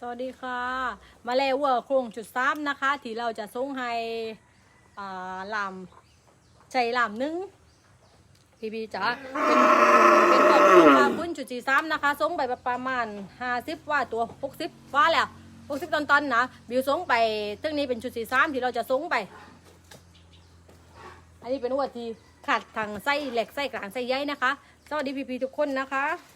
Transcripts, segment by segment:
สวัสดีค่ะ มาแล้ววัวโครงจุดซ้ำนะคะ ที่เราจะส่งให้อ่าลำใจลำหนึงพี่พีจ๋าเป็นเป็นวัวโครงมาพุ่นจุดสี่ซ้ำนะคะส่งไปประมาณห้าสิบว่าตัวหกสิบว่าแล้วหกสิบตอนๆนนะบิวส่งไปทึ่งนี้เป็นจุดสี่ซ้ำที่เราจะส่งไป อันนี้เป็นวัวที่ขาดทางไส้เหล็กไส้กลางไส้ใยนะคะ สวัสดีพี่พีทุกคนนะคะ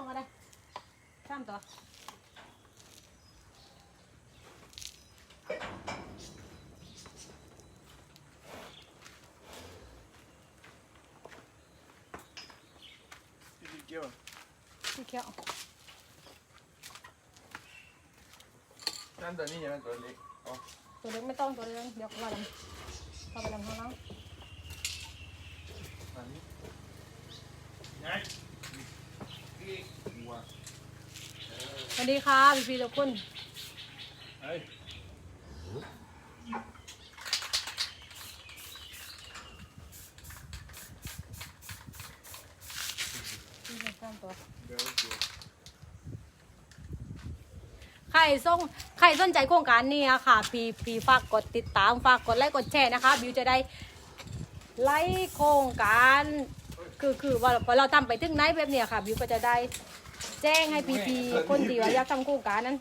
ชี้ทั่วกันก็ได้ข้ามต่อพี่เกี่ยวที่เขียวนั่นตัวนี้ใช่ไหมตัวเล็กอ๋อตัวเล็กไม่ต้องตัวเล็กเดี๋ยวว่าลำเข้าไปลำข้างล่างอันนี้ไงพี่หัว ส วัสดีค่ะพี่พีทุกคนใครส่งใครสนใจโครงการนี้อะค่ะ พีพีฝากกดติดตามฝากกดไลค์กดแชร์นะคะ บิวจะได้ไลค์โครงการ คือคือว่าพอเราทำไปถึงไหนแบบเนี้ยค่ะ บิวก็จะได้ แจ้งให้พีพีคนที่ว่าอยากทำโครงการนั้น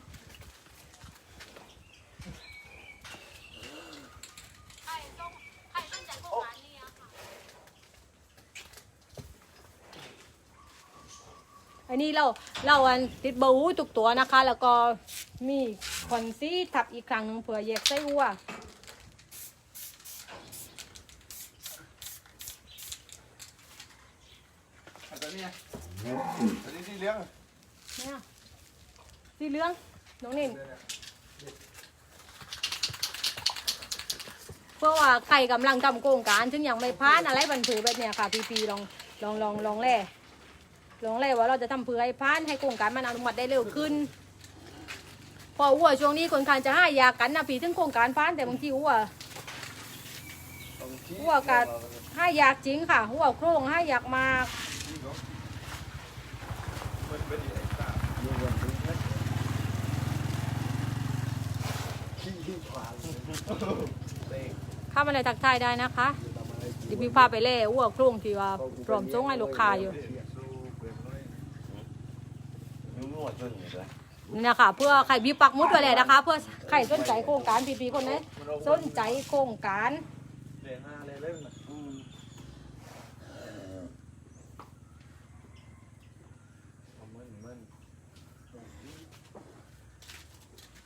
อันนี้เราเราอันติดเบาหูทุกตัวนะคะ แล้วก็มีคอนซี่ทับอีกครั้งหนึงเผื่อแยกไส้วัวอันตัวนี้ตัวนี้ที่เลี้ยง เนี่ยสีเหลืองน้องนิ่มเดี๋ยวเนี่ยเพื่อว่าใครกำลังทำโครงการซึ่งยังไม่พาดอะไรบันทึกแบบเนี้ยค่ะพีพีลองลองลองลองแล่ลองแล่ว่าเราจะทำเพื่อให้พาดให้โครงการมันอนุมัติได้เร็วขึ้น พอวัวช่วงนี้คนข้างจะให้ยากันนะพีถึงโครงการพาดแต่บางทีวัวตรงที่หัวกัดให้ยากจริงค่ะวัวโครงให้ยากมาก ที่เขามันเป็นไอ้ตาดูวันนี้นะขี้ขี้ขวานเข้ามาเลยทักทายได้นะคะดี๋ยวพี่พาไปเล่วัวโครุ่งที่ว่าพร้อมส่งให้ลูกค้าอยู่ยุ่งงวดจนอยู่เลยนี่นะคะเพื่อใครมีปักหมุดไว้เลยนะคะ เพื่อใครสนใจโครงการพี่ๆคนไหนสนใจโครงการเล่นห้าเล่นเล่นนะมันมัน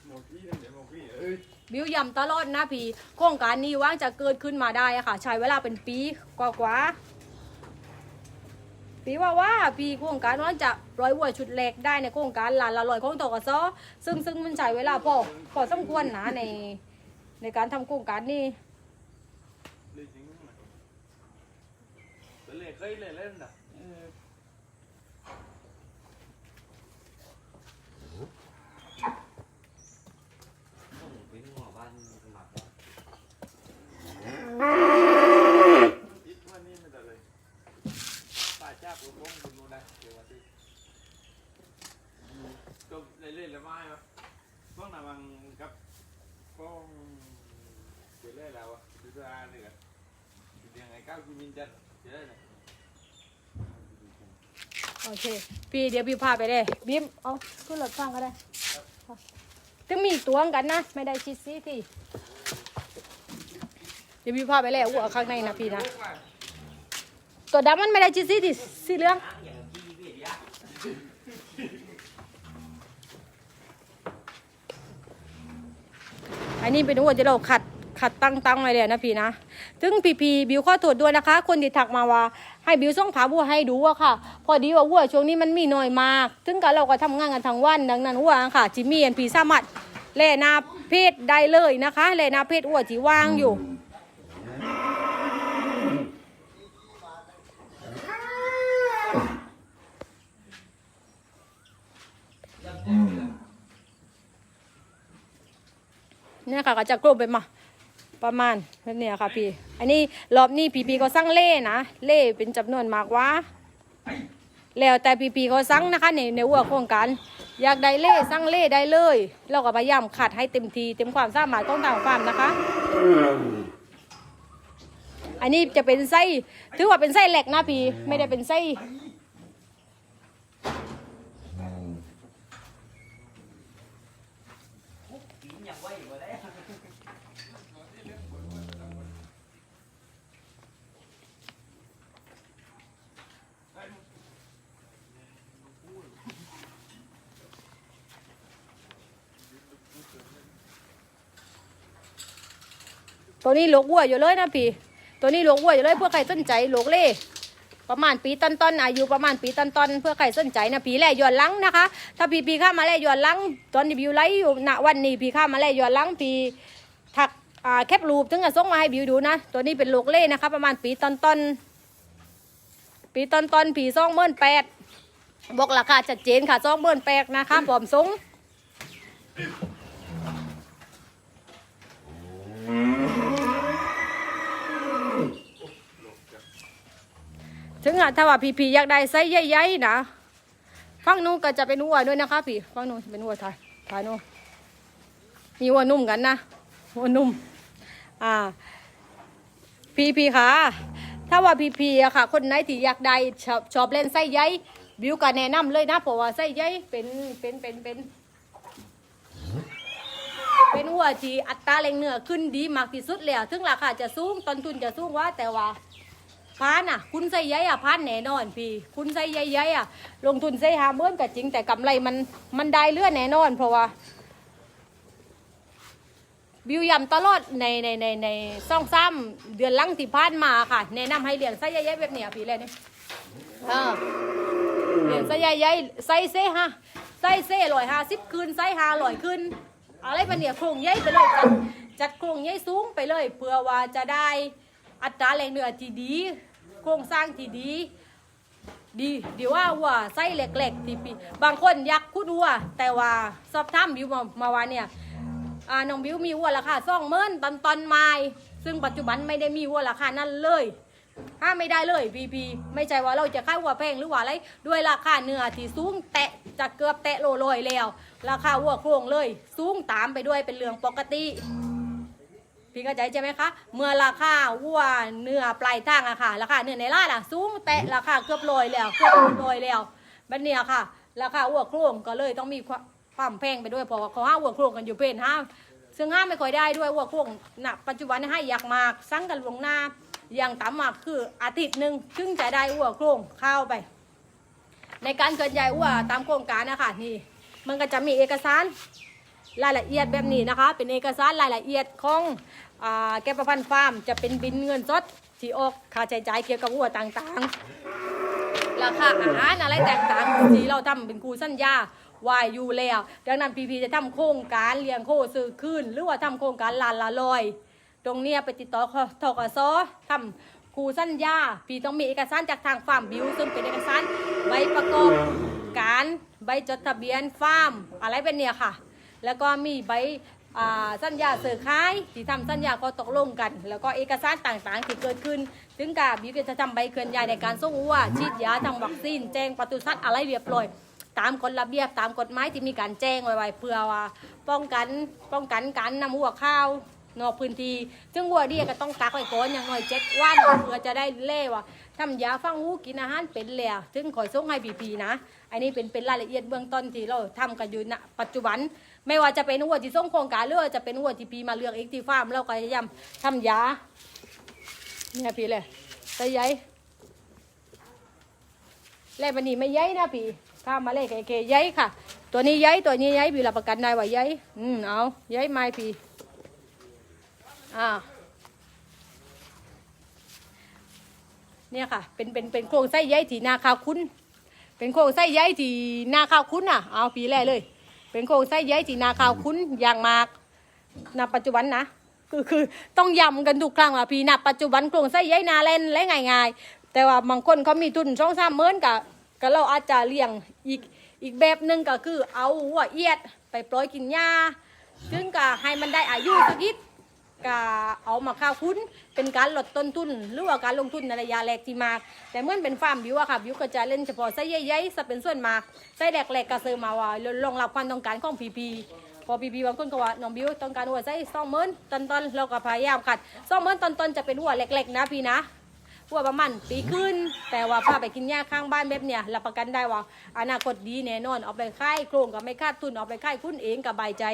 โมกี้นั่นเดี๋ยวโมกี้เอ้ย บิวย้ำตลอดนะพี่โครงการนี้ว่างจะเกิดขึ้นมาได้อะค่ะ ใช้เวลาเป็นปีกว่าๆปีว่าว่าปีโครงการว่างจะร้อยวัวชุดแรกได้ในโครงการหลานละร้อยของตกสซึ่งซึ่งมันใช้เวลาพอพอสมควรนะในในการทำโครงการนี้เล่นจริงเล่นเคยเล่นเล่นนะ โอเค พี่เดี๋ยวพี่พาไปเลยบิ๊มเอาขึ้นรถฟังก็ได้ถึงมีตัวงกันนะ ไม่ได้ชิดซีที่ เดี๋ยวพี่พาไปเลยวัวข้างในนะพี่นะ ตัวดำมันไม่ได้ชิดซีที่สีเหลืองอย่างที่พี่ยะอันนี้เป็นวัวที่เราขัดขัดตั้งตั้งไว้เลยนะพี่นะ ถึงพี่พีบิวข้อตรวจด้วยนะคะ คนที่ถักมาว่า ให้บิวส่งผาวัวให้ดูอะค่ะ พอดีว่าวัวช่วงนี้มันมีน้อยมาก ถึงกันเราก็ทำงานกันทั้งวันดังนั้นวัวค่ะจิมีอันพีสามารถแล่นาเพศได้เลยนะคะแล่นาเพศวัวที่ว่างอยู่ เนี่ยค่ะก็จะกลุ่มไปมาประมาณแบบเนี้ยค่ะพี่ อันนี้รอบนี้พีพีก็สั่งเล่นะ เล่เป็นจำนวนมากว่า แล้วแต่พีพีก็สั่งนะคะในในวัวโครงการอยากได้เล่สั่งเล่ได้เลย เราก็พยายามขัดให้เต็มทีเต็มความสามารถของต่างฟาร์มนะคะ อันนี้จะเป็นไส้ถือว่าเป็นไส้เหล็กนะพี่ไม่ได้เป็นไส้ กินอย่างไว้หมดแล้ว ตัวนี้โลกวัวอยู่เลยนะพี่ ตัวนี้โลกวัวอยู่เลยเพื่อใครสนใจโลกเล่ประมาณปีต้นๆอายุประมาณปีต้นๆเพื่อใครสนใจนะปีแรกย้อนหลังนะคะ ถ้าปีปีข้ามาแรกย้อนหลังตอนที่บิวไลฟ์อยู่ณวันนี้ปีข้ามาแรกย้อนหลังปีถักอ่าแคปรูปถึงจะส่งมาให้บิวดูนะตัวนี้เป็นโลกเล่นะคะ ประมาณปีต้นๆปีต้นๆปีสองหมื่นแปดบอกราคาชัดเจนค่ะสองหมื่นแปดนะคะพร้อมส่ง งอะถ้าว่าพี่ๆอยากได้ไซส์ใหญ่ๆนะฝั่งนู้นก็จะเป็นวัวด้วยนะคะ พี่ฝั่งนู้นเป็นวัวไทยไทยนู้นมีวัวนุ่มกันนะวัวนุ่ม อ่า พี่ๆค่ะ ถ้าว่าพี่ๆอะค่ะ คนไหนที่อยากได้ชอบชอบเล่นไส้ใหญ่บิวก็แนะนำเลยนะเพราะว่าไส้ใหญ่เป็นเป็นเป็นเป็น เป็นวัวที่อัตราแรงเนื้อขึ้นดีมากที่สุดแล้วถึงราคาจะสูงต้นทุนจะสูงว่าแต่ว่า พานอะ คุณใส่ใยอะพานแน่นอนพี่ คุณใส่ใยใยอะ ลงทุนใส่หาเมื่นก็จริง แต่กำไรมันมันได้เลื่อนแน่นอน เพราะว่าบิวยำตลอดในในในในซ่องซ้ำเดือนลังที่ผ่านมาค่ะ แนะนำให้เลี้ยงไส้ใยๆแบบเนี้ยพี่เลยนี่เออเลี้ยงไส้ใยๆไส้เซ่ฮะไส้เซ่ลอยห้าสิบคืนไส้หาลอยคืนอะไรปะเนี่ยโครงใยไปเลยจัดจัดโครงใยสูงไปเลยเพื่อว่าจะได้ อัตราแรงเนื้อที่ดี โครงสร้างที่ดี ดีดีว่าวัวไส้เล็กๆที่ปีบางคนอยากคุดวัว แต่ว่าสอบถามบิวมามาว่าเนี่ยอ่าน้องบิวมีวัวราคาสองหมื่นตอนตอนไม้ซึ่งปัจจุบันไม่ได้มีวัวราคานั้นเลยห้าไม่ได้เลยพีพีไม่ใช่ว่าเราจะขายวัวแพงหรือว่าอะไรด้วยราคาเนื้อที่สูงแตะจะเกือบแตะโลลอยแล้ว ราคาวัวโครงเลย สูงตามไปด้วยเป็นเรื่องปกติ พี่เข้าใจใช่ไหมคะ เมื่อราคาวัวเนื้อปลายทางอะค่ะ ราคาเนื้อในร้านอะสูงแต่ราคาเกือบลอยแล้วเกือบลอยแล้วบัดเนี้ยค่ะ ราคาวัวโครงก็เลยต้องมีความแพงไปด้วยเพราะว่าเขาห้าวัวโครงกันอยู่เป็นห้าซึ่งห้าไม่ค่อยได้ด้วยวัวโครงณปัจจุบันให้อยากมากสั่งกันลวงหน้าอย่างต่ำมากคืออาทิตย์หนึ่งถึงจะได้วัวโครงเข้าไป ในการเกิดใหญ่วัวตามโครงการนะคะนี่มันก็จะมีเอกสารรายละเอียดแบบนี้นะคะ เป็นเอกสารรายละเอียดของ แกประพันธ์ฟาร์มจะเป็นบินเงินสดที่ออกค่าใช้จ่ายเกี่ยวกับวัวต่างๆ ราคาอาหารอะไรต่างๆที่เราทำเป็นคูสัญญาวายอยู่แล้ว ดังนั้นพีพีจะทำโครงการเลี้ยงโคซื้อขึ้น หรือว่าทำโครงการลานละลอย ตรงเนี้ยไปติดต่อทกสทำครูสัญญาพี่ต้องมีเอกสารจากทางฟาร์มบิวซึ่งเป็นเอกสารใบประกอบการใบจดทะเบียนฟาร์มอะไรเป็นเนี่ยค่ะ แล้วก็มีใบ อ่าสัญญาเสือขายที่ทำสัญญาก็ตกลงกัน แล้วก็เอกสารต่างๆที่เกิดขึ้น ถึงกับบิวก็จะทำใบเคลื่อนย้ายในการส่งวัวฉีดยาทำวัคซีนแจ้งปศุสัตว์อะไรเรียบร้อยตามกฎระเบียบตามกฎหมายที่มีการแจ้งไว้ไว้เพื่อว่าป้องกันป้องกันการนำวัวเข้านอกพื้นที่ซึ่งวัวเดียก็ต้องกักไว้ก่อนอย่างน้อยเจ็ดวันเพื่อจะได้เล่ว่า ทำยาฟังหูกินอาหารเป็นแล้วถึงขอยส่งให้บีพีนะ อันนี้เป็นเป็นรายละเอียดเบื้องต้นที่เราทำกันอยู่ณปัจจุบัน ไม่ว่าจะเป็นวัวที่ส่งโครงการหรือว่าจะเป็นวัวที่พีมาเลือกเองที่ฟาร์มเราก็พยายามทำยาเนี่ยพี่เลยใส่ใยแล้ววันนี้ไม่ใยนะพี่ข้ามาเลยเคๆใยค่ะ ตัวนี้ใยตัวนี้ใยพี่รับประกันได้ว่าใยอืมเอาใยไม้พี่อ่า เนี่ยค่ะ เป็นเป็นเป็นโครงไส้ใยที่นาคาวคุ้น เป็นโครงไส้ใยที่นาคาวคุ้นอะ เอาปีแรกเลย เป็นโครงไส้ใยที่นาคาวคุ้นอย่างมากณปัจจุบันนะคือคือต้องย้ำกันทุกครั้งว่าพี่ณปัจจุบันโครงไส้ใยนาเล่นและง่ายๆ แต่ว่าบางคนเขามีทุนช่องสามเมินกับก็เราอาจจะเลี้ยงอีกอีกแบบหนึ่งก็คือเอาหัวเอียดไปปล่อยกินหญ้าซึ่งก็ให้มันได้อายุสักนิด ก็เอามาข้าวคุ้นเป็นการลดต้นทุน หรือว่าการลงทุนในระยะแรกที่มาก แต่เมื่อเป็นฟาร์มบิวอะค่ะบิวก็จะเล่นเฉพาะไส้ใหญ่ๆซะเป็นส่วนมากไส้แรกๆก็เสริมมาว่ารองรับความต้องการของพีพีพอพีพีบางคนก็ว่าน้องบิวต้องการหัวไส้สองหมื่นต้นๆเราก็พยายามขัดสองหมื่นต้นๆจะเป็นหัวเล็กๆ นะพี่นะหัวประมาณปีขึ้น แต่ว่าพาไปกินหญ้าข้างบ้านแบบเนี้ยรับประกันได้ว่าอนาคตดีแน่นอนเอาไปค่ายโครงก็ไม่คาดทุนเอาไปค่ายคุณเองกับใบใจ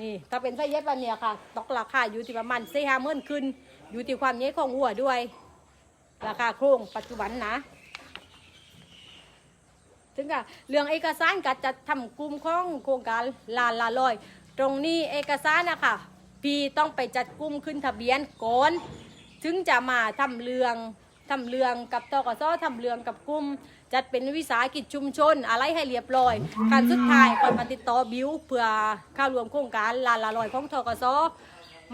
นี่ ถ้าเป็นไส้เย็บวันเนี่ยค่ะตกราคาอยู่ที่ประมาณสี่ห้าหมื่นขึ้น อยู่ที่ความเย็บของหัวด้วย ราคาโครงปัจจุบันนะถึงกับเรื่องเอกสารก็จะทำกลุ่มของโครงการลานลาลอย ตรงนี้เอกสารนะคะพี่ต้องไปจัดกลุ่มขึ้นทะเบียนก่อนถึงจะมาทำเรื่องทำเรื่องกับตกสทำเรื่องกับกลุ่ม จัดเป็นวิสาหกิจชุมชน อะไรให้เรียบร้อยการสุดท้ายก่อนมาติดต่อบิวเพื่อเข้ารวมโครงการลานละลอยของทกส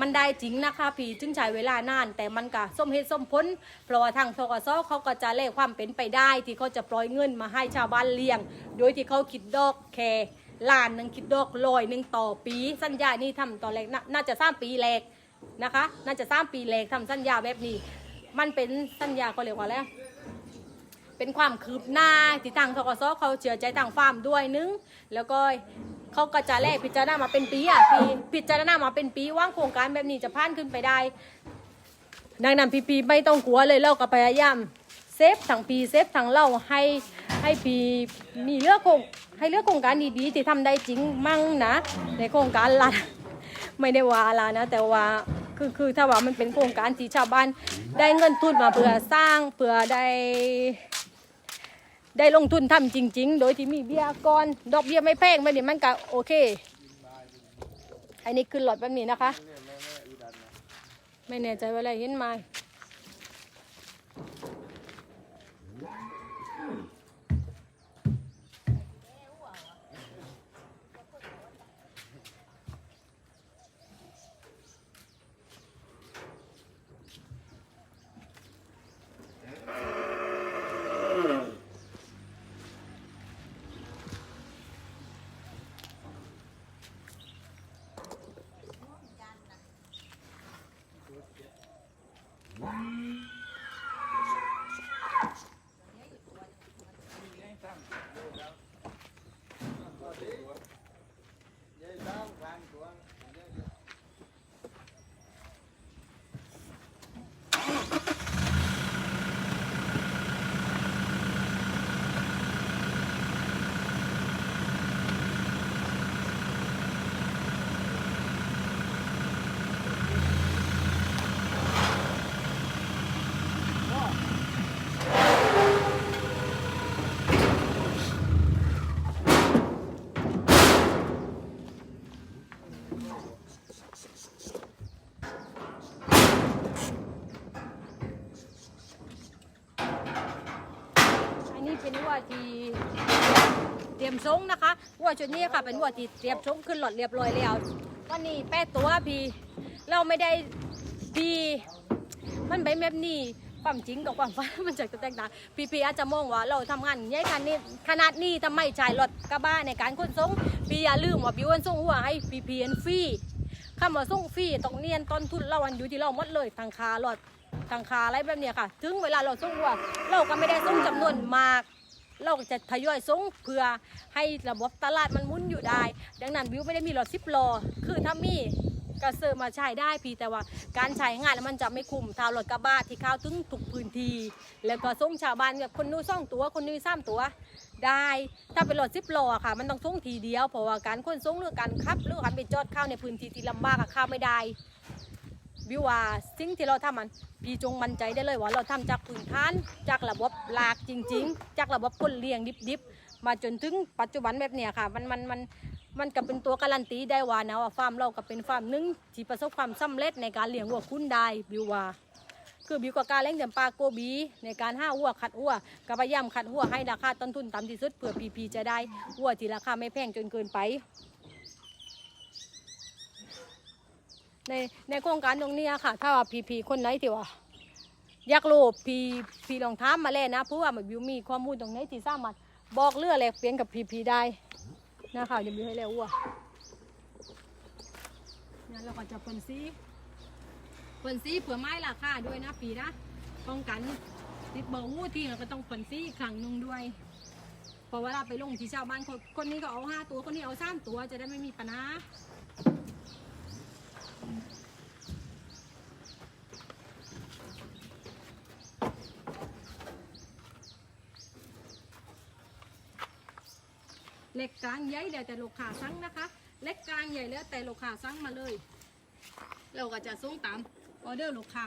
มันได้จริงนะคะพี่จึงใช้เวลานาน แต่มันก็สมเหตุสมผลเพราะว่าทางทกสเขาก็จะเล่ความเป็นไปได้ ที่เขาจะปล่อยเงินมาให้ชาวบ้านเลี้ยง โดยที่เขาคิดดอกแค่ล้านหนึ่งคิดดอกลอยหนึ่งต่อปี สัญญานี่ทำตอนแรกน่าน่าจะสร้างปีแรกนะคะ น่าจะสร้างปีแรกทำสัญญาแบบนี้ มันเป็นสัญญาเขาเรียกว่าอะไร เป็นความคืบหน้าที่ทางทกสเขาเชื่อใจทางฟาร์มด้วยนึงแล้วก็เขาก็จะแลกพิจารณามาเป็นปีอะปีพิจารณามาเป็นปีว่างโครงการแบบนี้จะผ่านขึ้นไปได้ดังนั้นปีปีไม่ต้องกลัวเลยเราก็พยายามเซฟทั้งปีเซฟทั้งเราให้ให้ปีมีเลือกโครงให้เลือกโครงการดีๆที่ทำได้จริงมั่งนะ ในโครงการละไม่ได้ว่าอะนะ แต่ว่าคือคือถ้าว่ามันเป็นโครงการที่ชาวบ้านได้เงินทุนมาเพื่อสร้างเพื่อได้ ได้ลงทุนทำจริง ๆ โดยที่มีเบี้ยก่อนดอกเบี้ยไม่แพงไม่เนี่ยมันก็โอเค อันนี้คือหลอดแบบนี้นะคะ ไม่แน่ใจว่าอะไรเห็นไหม ชงนะคะวัวชุดนี้ค่ะเป็นวัวที่เตรียมชงขึ้นหลอดเรียบร้อยแล้ววันนี้แป้ตัวพี่ เราไม่ได้พีมันไปแบบนี้ความจริงกับความฝันมันจะแตกต่างพี่พีอาจจะมองว่าเราทำงานใหญ่กันนี่ขนาดนี้ทำไมจ่ายรถกระบะในการขนส่งพี่อย่าลืมว่าพี่วันส่งหัวให้พี่พีเอ็นฟรีคำว่าส่งฟรีต้องเนียนต้นทุนเราอันอยู่ที่เราหมดเลยทางคารถทางคาอะไรแบบนี้ค่ะ ถึงเวลาเราส่งหัวเราก็ไม่ได้ส่งจำนวนมาก เราก็จะทยอยส่งเพื่อให้ระบบตลาดมันมุนอยู่ได้ ดังนั้นวิวไม่ได้มีรถสิบล้อคือถ้ามีก็เสริมาใช้ได้พี่แต่ว่าการใช้งานแล้วมันจะไม่คุ้มถ้ารถกระบะที่เข้าถึงทุกพื้นที่แล้วก็ส่งชาวบ้านแบบคนนู้นส่องตัวคนนี้สามตัวได้ถ้าเป็นรถสิบล้อค่ะ มันต้องส่งทีเดียวเพราะว่าการขนส่งหรือการขับหรือการไปจอดเข้าในพื้นที่ที่ลำบากอะเข้าไม่ได้ วิวว่าสิ่งที่เราทำมันพี่จงมั่นใจได้เลยว่าเราทำจากพื้นฐาน จากระบบหลากจริง ๆ จากระบบคนเลี้ยงดิบๆ มาจนถึงปัจจุบันแบบเนี้ยค่ะ มันมันมันมันก็เป็นตัวการันตีได้ว่านะว่าฟาร์มเราก็เป็นฟาร์มหนึ่งที่ประสบความสำเร็จในการเลี้ยงวัวคุณได้บิวว่าคือบิวกับการเลี้ยงเดี่ยมปลาโกบี ในการห้าวัวขัดวัวก็พยายามขัดวัวให้ราคาต้นทุนต่ำที่สุดเพื่อพีพีจะได้วัวที่ราคาไม่แพงจนเกินไป ในในโครงการตรงนี้ค่ะ ถ้าว่าพีพีคนไหนที่ว่าอยากรู้พีพีลองถามมาเลยนะเพราะว่ามันบิวมีข้อมูลตรงไหนที่สามารถบอกเรื่องแลกเปลี่ยนกับพีพีได้นะคะเดี๋ยวบิวให้แล้ววัวงั้นเราก็จะเปินซีเปินซีเผื่อไม้ราคาด้วยนะปีนะป้องกันติดเบอร์วู้ที่เราก็ต้องเปินซีอีกครั้งหนึ่งด้วยพราะเวลาไปลงที่ชาวบ้านคนคนนี้ก็เอาห้าตัวคนนี้เอาสามตัวจะได้ไม่มีปัญหา เล็กกลางใหญ่แล้วแต่ลูกค้าสั่งนะคะ เล็กกลางใหญ่แล้วแต่ลูกค้าสั่งมาเลย เราก็จะส่งตามออเดอร์ลูกค้า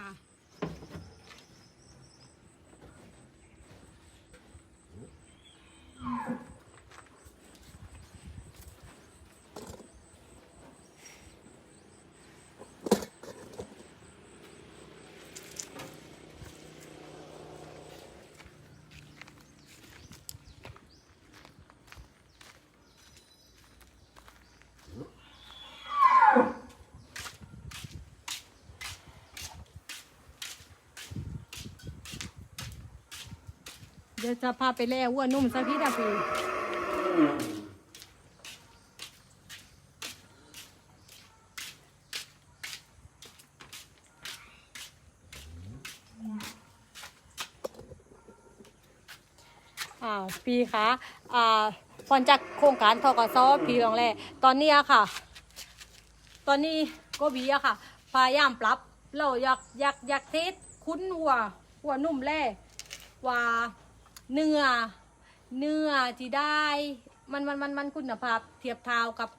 ดี๋ยวจะพาไปแล่วัวนุ่มสักทีนะพี่อ่าปีคะอ่าพอนจากโครงการทกศปีรองแรตอนนี้อะค่ะ ตอนนี้ก็บีอะค่ะ พยายามปรับเราอยากอยากอยากเทสคุ้นวัววัวนุ่มแร่ว่า เนื้อ เนื้อที่ได้ มันมันมันมันคุณภาพเทียบเท่ากับ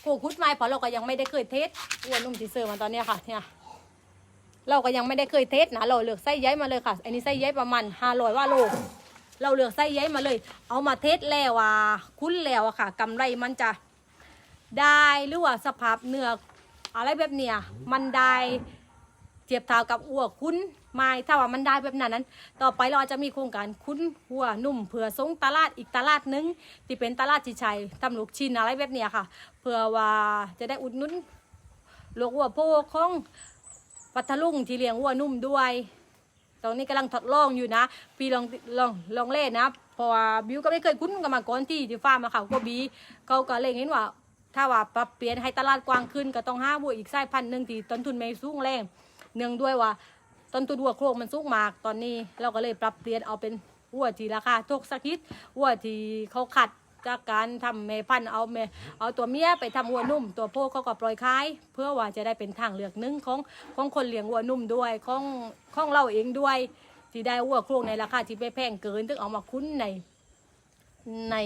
โคคุดไม้เพราะเราก็ยังไม่ได้เคยเทสอ้วนนุ่มที่เซอร์มาตอนเนี้ยค่ะเนี่ยเราก็ยังไม่ได้เคยเทสนะเราเลือกไส้ใยมาเลยค่ะ อันนี้ไส้ใยประมาณห้าร้อยว่าโลเราเลือกไส้ใยมาเลย เอามาเทสแล้วว่าคุ้นแล้วอะค่ะกำไรมันจะได้หรือว่าสภาพเนื้ออะไรแบบเนี้ยมันได้ เทียบเท่ากับอ้วคุ้นไม้ถ้าว่ามันได้แบบนั้นนั้น ต่อไปเราจะมีโครงการคุ้นหัวนุ่มเผื่อส่งตลาดอีกตลาดหนึงที่เป็นตลาดที่ชัยทำลูกชิ้นอะไรแบบเนี้ยค่ะ เพื่อว่าจะได้อุดหนุนลูกวัวโพของปัทลุงที่เลี้ยงวัวนุ่มด้วย ตอนนี้กำลังทดลองอยู่นะ ปีลองลองลองเล่นนะเพราะว่าบิวก็ไม่เคยคุ้นกันมาก่อนที่ที่ฟาร์มมาค่ะก็บีเขาก็เลยเห็นว่า ถ้าว่าปรับเปลี่ยนให้ตลาดกว้างขึ้นก็ต้องห้าวัวอีกสายพันธุ์หนึ่งที่ต้นทุนไม่สูงแรง เนื่องด้วยว่าต้นทุนวัวโครงมันสูงมากตอนนี้เราก็เลยปรับเปลี่ยนเอาเป็นวัวที่ราคาถูกสักนิดวัวที่เขาขัดจากการทำแม่พันเอาแม่เอาตัวเมียไปทำวัวนุ่ม ตัวผู้เขาก็ปล่อยขาย เพื่อว่าจะได้เป็นทางเลือกหนึ่งของของคนเลี้ยงวัวนุ่มด้วยของของเราเองด้วยที่ได้วัวโครงในราคาที่ไม่แพงเกินถึงเอามาคุ้นในใน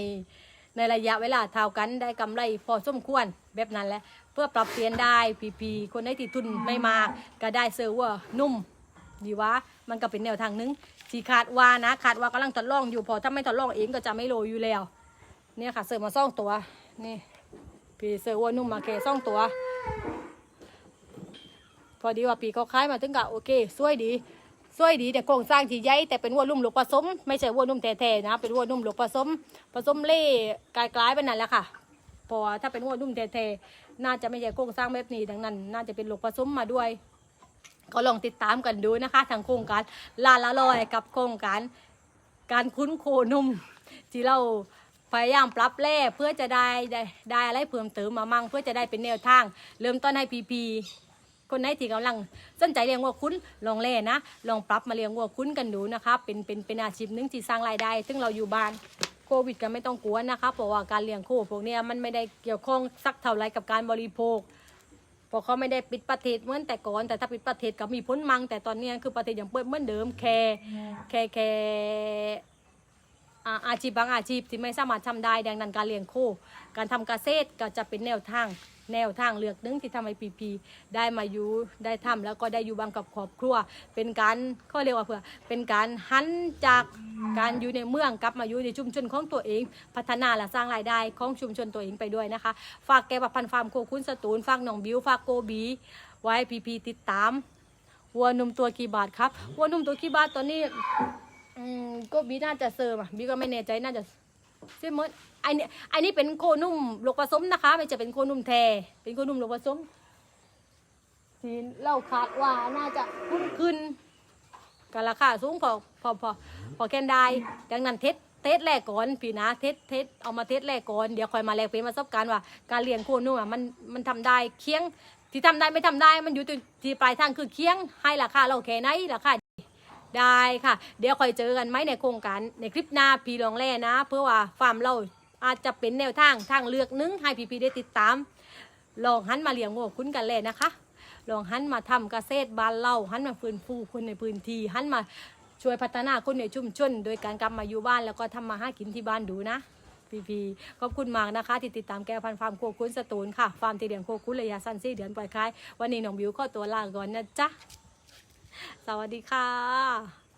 ในระยะเวลาเท่ากันได้กำไรพอสมควรแบบนั้นแหละ พื่อปรับเปลี่ยนได้พีพีคนได้ที่ทุนไม่มากก็ได้เซอร์วัวนุ่มดีวะมันก็เป็นแนวทางหนึงที่คาดว่านะคาดว่ากำลังทดลองอยู่พอถ้าไม่ทดลองเองก็จะไม่โรยอยู่แล้วเนี่ยค่ะเสิร์ฟมาซ่องตัวนี่พีเสิร์วัวนุ่มมาแค่ซ่องตัว พอดีว่าปีเขาคล้ายมาถึงกะโอเคสวยดีสวยดีแต่โครงสร้างที่ใหญ่แต่เป็นวัวนุ่มหลกผสม ไม่ใช่วัวนุ่มแท้ๆนะเป็นวัวนุ่มหลกผสม ผสมเล่กลายๆไปนั่นแหละค่ะ เพราะว่าถ้าเป็นวัวนุ่มแท้ๆน่าจะไม่ใช่โครงสร้างแบบนี้ดังนั้น น่าจะเป็นลูกผสมมาด้วย ก็ลองติดตามกันดูนะคะทางโครงการลาละลอยกับโครงการการคุ้นโคนุ่มที่เราพยายามปรับแร่เพื่อจะได้ได้ได้อะไรเพิ่มเติมมามั่งเพื่อจะได้เป็นแนวทาง เริ่มต้นให้พีพีคนไหนที่กำลังสนใจเลี้ยงวัวคุ้นลองแล่นะ ลองปรับมาเลี้ยงวัวคุ้นกันดูนะคะเป็นเป็นเป็นอาชีพหนึ่งที่สร้างรายได้ ซึ่งเราอยู่บ้าน โควิดก็ไม่ต้องกลัวนะคะเพราะว่าการเลี้ยงโคพวกเนี้ยมันไม่ได้เกี่ยวข้องสักเท่าไรกับการบริโภคเพราะเขาไม่ได้ปิดประเทศเหมือนแต่ก่อนแต่ถ้าปิดประเทศก็มีพ้นมัง แต่ตอนเนี้ยคือประเทศยังเปิดเหมือนเดิมแค่แค่แค่อ่าอาชีพบางอาชีพที่ไม่สามารถทำได้ดังนั้นการเลี้ยงโคการทำเกษตรก็จะเป็นแนวทาง แนวทางเลือกนึงที่ทำให้พีพีได้มาอยู่ได้ทำแล้วก็ได้อยู่บางกับครอบครัว เป็นการเขาเรียกว่าเพื่อเป็นการหันจากการอยู่ในเมืองกลับมาอยู่ในชุมชนของตัวเอง พัฒนาและสร้างรายได้ของชุมชนตัวเองไปด้วยนะคะ ฝากแกประพันฟาร์มโคคุณสตูลฝากหนองบิวฝากโกบี ไว้พีพีติดตามวัวนุ่มตัวกี่บาทครับวัวนุ่มตัวกี่บาทตอนนี้อืมก็บีน่าจะเซอร์มอะบีก็ไม่แน่ใจน่าจะ เชื่อมดไอันนี้อันนี้เป็นโคนุ่มลูกผสมนะคะ ไม่จะเป็นโคนุ่มแทเป็นโคนุ่มลูกผสมที่เราคาดว่าน่าจะพุ่งขึ้นกันราคาสูงพอพอพอพอแคนได้ดังนั้นเทสเทสแรกก่อนพี่นะเทสเทสเอามาเทสแรกก่อนเดี๋ยวคอยมาแลกเป็นประสบการณ์ว่า การเลี้ยงโคนุ่มอะมันมันทำได้เคียงที่ทำได้ไม่ทำได้มันอยู่ที่ที่ปลายทางคือเคียงให้ราคาเราแค่ไหนราคา ได้ค่ะ เดี๋ยวคอยเจอกันไหมในโครงการในคลิปหน้าพี่ลองแล่นะ เพื่อว่าฟาร์มเราอาจจะเป็นแนวทางทางเลือกหนึงให้พี่พีได้ติดตาม ลองหันมาเลี้ยงวัวคุ้นกันเลยนะคะ ลองหันมาทำเกษตรบ้านเราหันมาฟื้นฟูคนในพื้นที่หันมาช่วยพัฒนาคนในชุมชนโดยการกลับมาอยู่บ้านแล้วก็ทำมาหากินที่บ้านดูนะพีพีขอบคุณมากนะคะ ที่ติดตามแก้วพันฟาร์มโคคุ้นสตูลค่ะ ฟาร์มที่เลี้ยงโคคุ้นระยะสั้นสี่เดือนปล่อยคลาย วันนี้น้องบิวก็ตัวลาก่อนนะจ๊ะ สวัสดีค่ะ